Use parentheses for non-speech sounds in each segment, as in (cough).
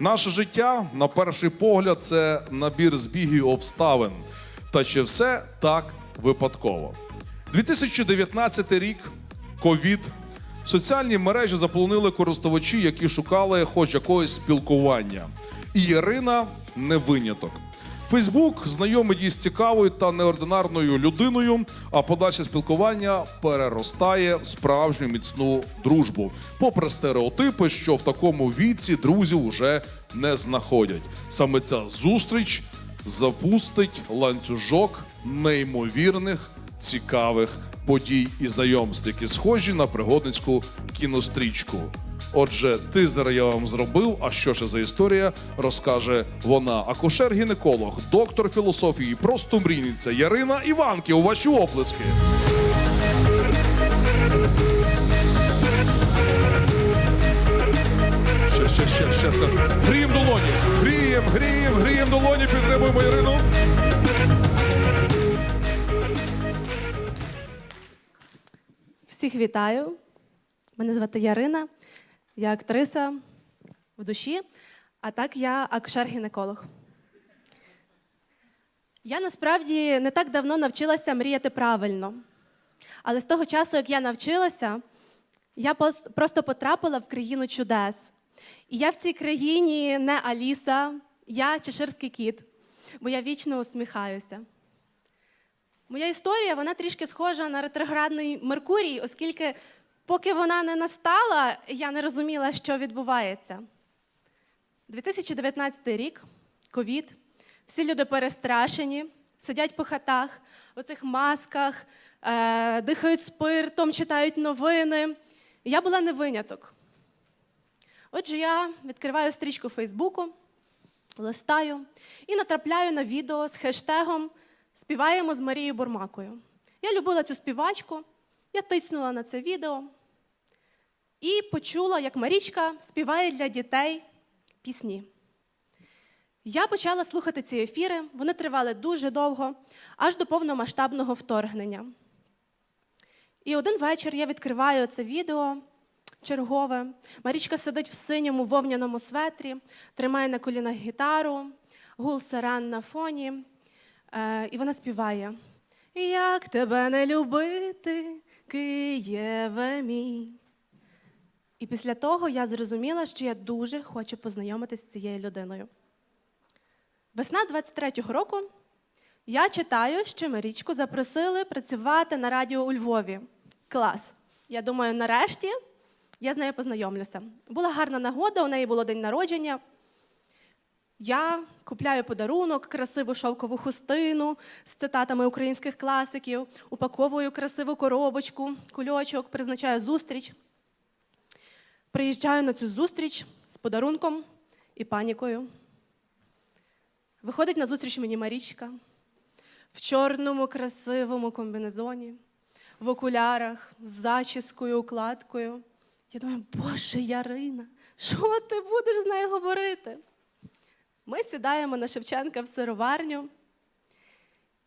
Наше життя, на перший погляд, це набір збігів обставин. Та чи все так випадково? 2019 рік, ковід. Соціальні мережі заполонили користувачі, які шукали хоч якогось спілкування. І Ірина не виняток. Фейсбук знайомить її з цікавою та неординарною людиною, а подальше спілкування переростає в справжню міцну дружбу, попри стереотипи, що в такому віці друзів уже не знаходять. Саме ця зустріч запустить ланцюжок неймовірних цікавих подій і знайомств, які схожі на пригодницьку кінострічку. Отже, тизер я вам зробив. А що ж за історія розкаже вона. Акушер-гінеколог, доктор філософії, просто мрійниця Ярина Іванки. У ваші оплески. Ще, ще, ще, ще. Грієм долоні. Грієм, грієм, грієм долоні. Підтримуємо Ірину. Всіх вітаю. Мене звати Ярина. Я актриса в душі, а так я акушер-гінеколог. Я насправді не так давно навчилася мріяти правильно. Але з того часу, як я навчилася, я просто потрапила в країну чудес. І я в цій країні не Аліса, я чеширський кіт, бо я вічно усміхаюся. Моя історія вона трішки схожа на ретроградний Меркурій, оскільки, поки вона не настала, я не розуміла, що відбувається. 2019 рік, ковід, всі люди перестрашені, сидять по хатах, в оцих масках, е, дихають спиртом, читають новини. Я була не виняток. Отже, я відкриваю стрічку Фейсбуку, листаю і натрапляю на відео з хештегом Співаємо з Марією Бурмакою. Я любила цю співачку, я тиснула на це відео і почула, як Марічка співає для дітей пісні. Я почала слухати ці ефіри, вони тривали дуже довго, аж до повномасштабного вторгнення. І один вечір я відкриваю це відео чергове. Марічка сидить в синьому вовняному светрі, тримає на колінах гітару, гул сирен на фоні. Е, і вона співає: Як тебе не любити, Києве мій. І після того я зрозуміла, що я дуже хочу познайомитися з цією людиною. Весна 23-го року я читаю, що Марічку запросили працювати на радіо у Львові. Клас. Я думаю, нарешті я з нею познайомлюся. Була гарна нагода, у неї було день народження. Я купляю подарунок, красиву шовкову хустину з цитатами українських класиків, упаковую красиву коробочку, кульочок, призначаю зустріч. Приїжджаю на цю зустріч з подарунком і панікою. Виходить на зустріч мені Марічка в чорному красивому комбінезоні, в окулярах, з зачіскою, укладкою. Я думаю, Боже, Ярина, що ти будеш з нею говорити? Ми сідаємо на Шевченка в сироварню,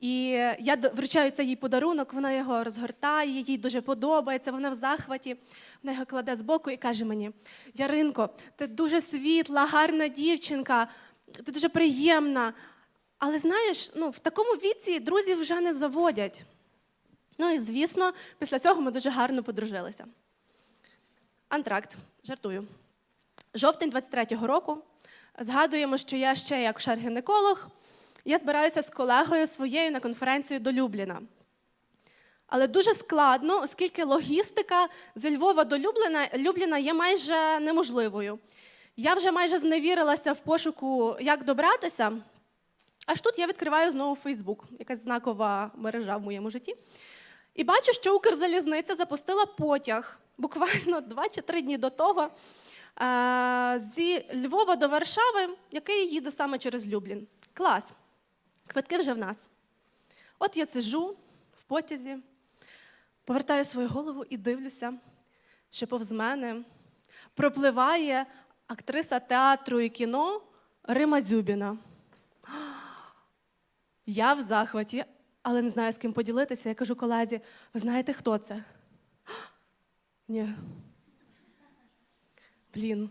і я вручаю цей їй подарунок, вона його розгортає, їй дуже подобається, вона в захваті. Вона його кладе збоку і каже мені: Яринко, ти дуже світла, гарна дівчинка, ти дуже приємна. Але знаєш, ну, в такому віці друзів вже не заводять. Ну і звісно, після цього ми дуже гарно подружилися. Антракт, жартую. Жовтень 23-го року. Згадуємо, що я ще як шар-гінеколог. Я збираюся з колегою своєю на конференцію до Любліна. Але дуже складно, оскільки логістика зі Львова до Любліна, Любліна є майже неможливою. Я вже майже зневірилася в пошуку, як добратися. Аж тут я відкриваю знову Фейсбук, якась знакова мережа в моєму житті. І бачу, що Укрзалізниця запустила потяг буквально (laughs) два чи три дні до того зі Львова до Варшави, який їде саме через Люблін. Клас. Квитки вже в нас. От я сижу в потязі, повертаю свою голову і дивлюся, що повз мене пропливає актриса театру і кіно Рима Зюбіна. Я в захваті, але не знаю, з ким поділитися. Я кажу колезі: ви знаєте, хто це? Ні. Блін.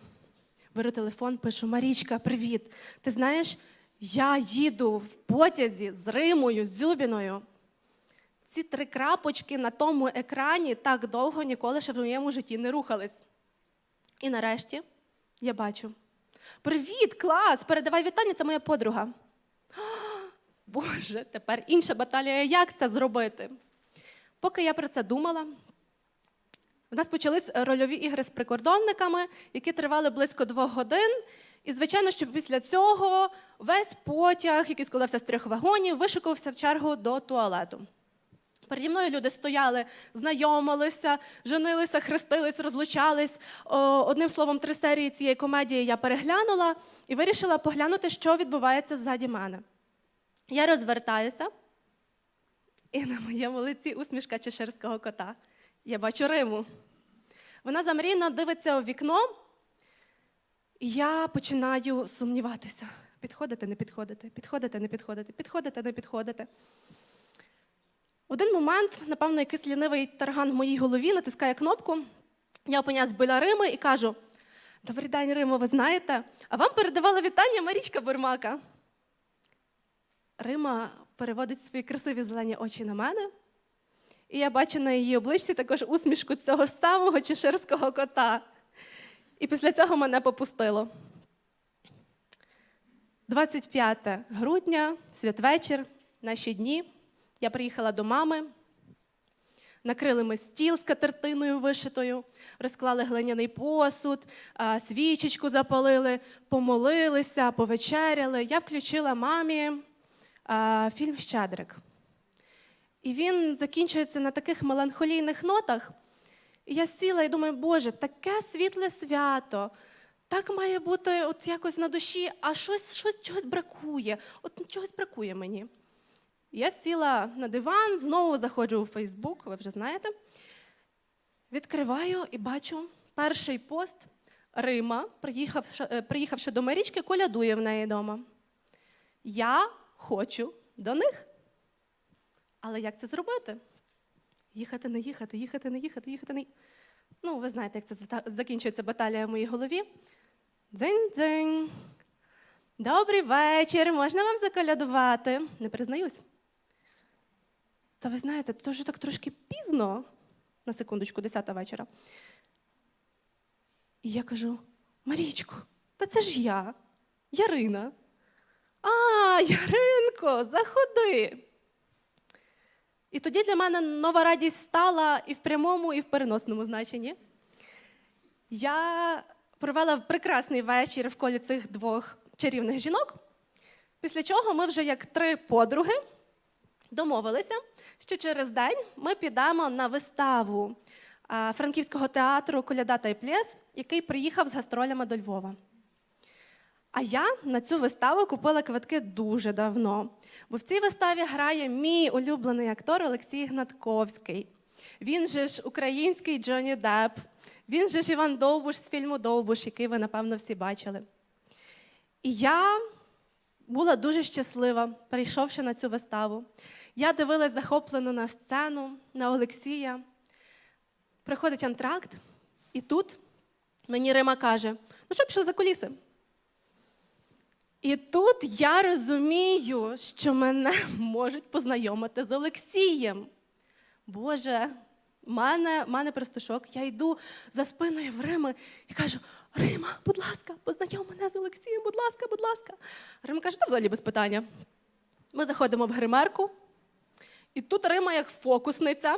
беру телефон, пишу: Марічка, привіт. Ти знаєш, я їду в потязі з Римою, з Зюбіною. Ці три крапочки на тому екрані так довго ніколи ще в моєму житті не рухались. І нарешті я бачу: Привіт, клас! Передавай вітання, це моя подруга. Боже, тепер інша баталія, як це зробити? Поки я про це думала, у нас почались рольові ігри з прикордонниками, які тривали близько двох годин. І, звичайно, що після цього весь потяг, який складався з трьох вагонів, вишикувався в чергу до туалету. Переді мною люди стояли, знайомилися, женилися, хрестились, розлучались. Одним словом, три серії цієї комедії я переглянула і вирішила поглянути, що відбувається ззаді мене. Я розвертаюся, і на моєму лиці усмішка чеширського кота. Я бачу Риму. Вона замрійно дивиться у вікно, і я починаю сумніватися. Підходити, не підходити, підходити, не підходити, підходити, не підходити. Один момент, напевно, якийсь лінивий тарган в моїй голові натискає кнопку. Я опиняюсь біля Рими і кажу: Добрий день, Римо, ви знаєте, а вам передавала вітання Марічка Бурмака. Рима переводить свої красиві зелені очі на мене, і я бачу на її обличчі також усмішку цього самого чеширського кота. І після цього мене попустило. 25 грудня, святвечір, наші дні. Я приїхала до мами. Накрили ми стіл з катертиною вишитою, розклали глиняний посуд, свічечку запалили, помолилися, повечеряли. Я включила мамі фільм Щедрик. І він закінчується на таких меланхолійних нотах. І я сіла і думаю, Боже, таке світле свято, так має бути от якось на душі, а щось, щось чогось бракує. От чогось бракує мені. Я сіла на диван, знову заходжу у Фейсбук, ви вже знаєте. Відкриваю і бачу перший пост Рима, приїхавши, е, приїхавши до Марічки, колядує в неї вдома. Я хочу до них. Але як це зробити? Їхати, не їхати, їхати, не їхати, їхати, не. Ну, ви знаєте, як це закінчується баталія в моїй голові. Дзень-дзень. Добрий вечір, можна вам заколядувати? Не признаюсь. Та ви знаєте, це вже так трошки пізно, на секундочку, 10 вечора. І я кажу: Марічко, та це ж я, Ярина. А, Яринко, заходи. І тоді для мене нова радість стала і в прямому, і в переносному значенні. Я провела прекрасний вечір в колі цих двох чарівних жінок, після чого ми вже як три подруги домовилися, що через день ми підемо на виставу франківського театру Коляда та Плєс, який приїхав з гастролями до Львова. А я на цю виставу купила квитки дуже давно, бо в цій виставі грає мій улюблений актор Олексій Гнатковський. Він же ж український Джонні Депп, він же ж Іван Довбуш з фільму Довбуш, який ви, напевно, всі бачили. І я була дуже щаслива, прийшовши на цю виставу. Я дивилась захоплено на сцену, на Олексія. Приходить антракт, і тут мені Рима каже: ну що, пішли за куліси? І тут я розумію, що мене (laughs) можуть познайомити з Олексієм. Боже, мене, мене просто. Я йду за спиною в Рими і кажу: Рима, будь ласка, познайом мене з Олексієм, будь ласка, будь ласка. Рима каже, та взагалі без питання. Ми заходимо в гримерку, і тут Рима, як фокусниця,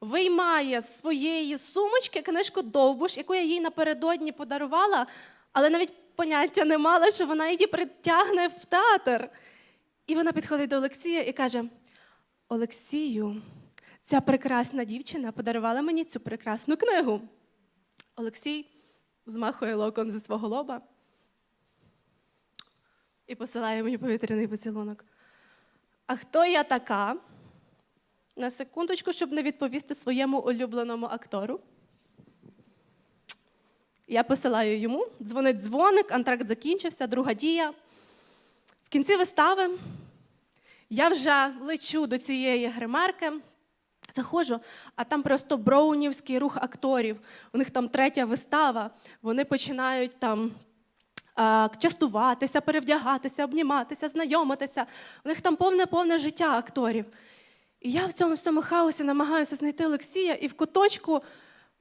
виймає з своєї сумочки книжку Довбуш, яку я їй напередодні подарувала, але навіть поняття не мала, що вона її притягне в театр. І вона підходить до Олексія і каже: Олексію, ця прекрасна дівчина подарувала мені цю прекрасну книгу. Олексій змахує локон зі свого лоба і посилає мені повітряний поцілунок. А хто я така? На секундочку, щоб не відповісти своєму улюбленому актору. Я посилаю йому, дзвонить дзвоник, антракт закінчився, друга дія. В кінці вистави я вже лечу до цієї гримерки, заходжу, а там просто броунівський рух акторів. У них там третя вистава. Вони починають там частуватися, перевдягатися, обніматися, знайомитися. У них там повне повне життя акторів. І я в цьому всьому хаосі намагаюся знайти Олексія, і в куточку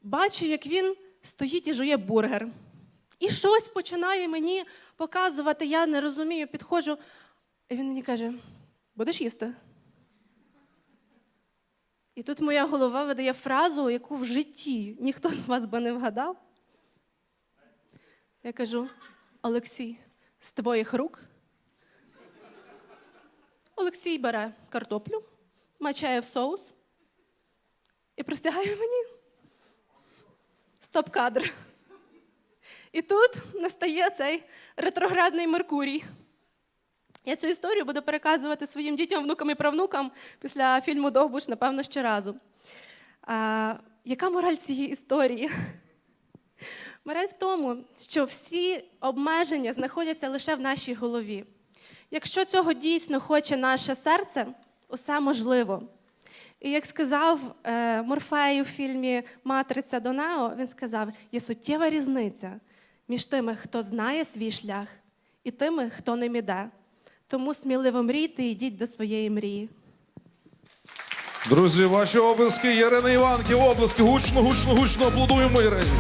бачу, як він стоїть і жує бургер. І щось починає мені показувати, я не розумію, підходжу. І він мені каже: будеш їсти? І тут моя голова видає фразу, яку в житті ніхто з вас би не вгадав. Я кажу: Олексій, з твоїх рук. Олексій бере картоплю, мачає в соус і простягає мені стоп-кадр. І тут настає цей ретроградний Меркурій. Я цю історію буду переказувати своїм дітям, внукам і правнукам після фільму Довбуш, напевно, ще разу. А, яка мораль цієї історії? Мораль в тому, що всі обмеження знаходяться лише в нашій голові. Якщо цього дійсно хоче наше серце, усе можливо. І як сказав е, Морфей у фільмі Матриця Донео, він сказав: є суттєва різниця між тими, хто знає свій шлях, і тими, хто ним іде. Тому сміливо мрійте і йдіть до своєї мрії. Друзі, ваші облиски, Ярина Іванки, облиски, гучно, гучно, гучно аплодуємо Ірині.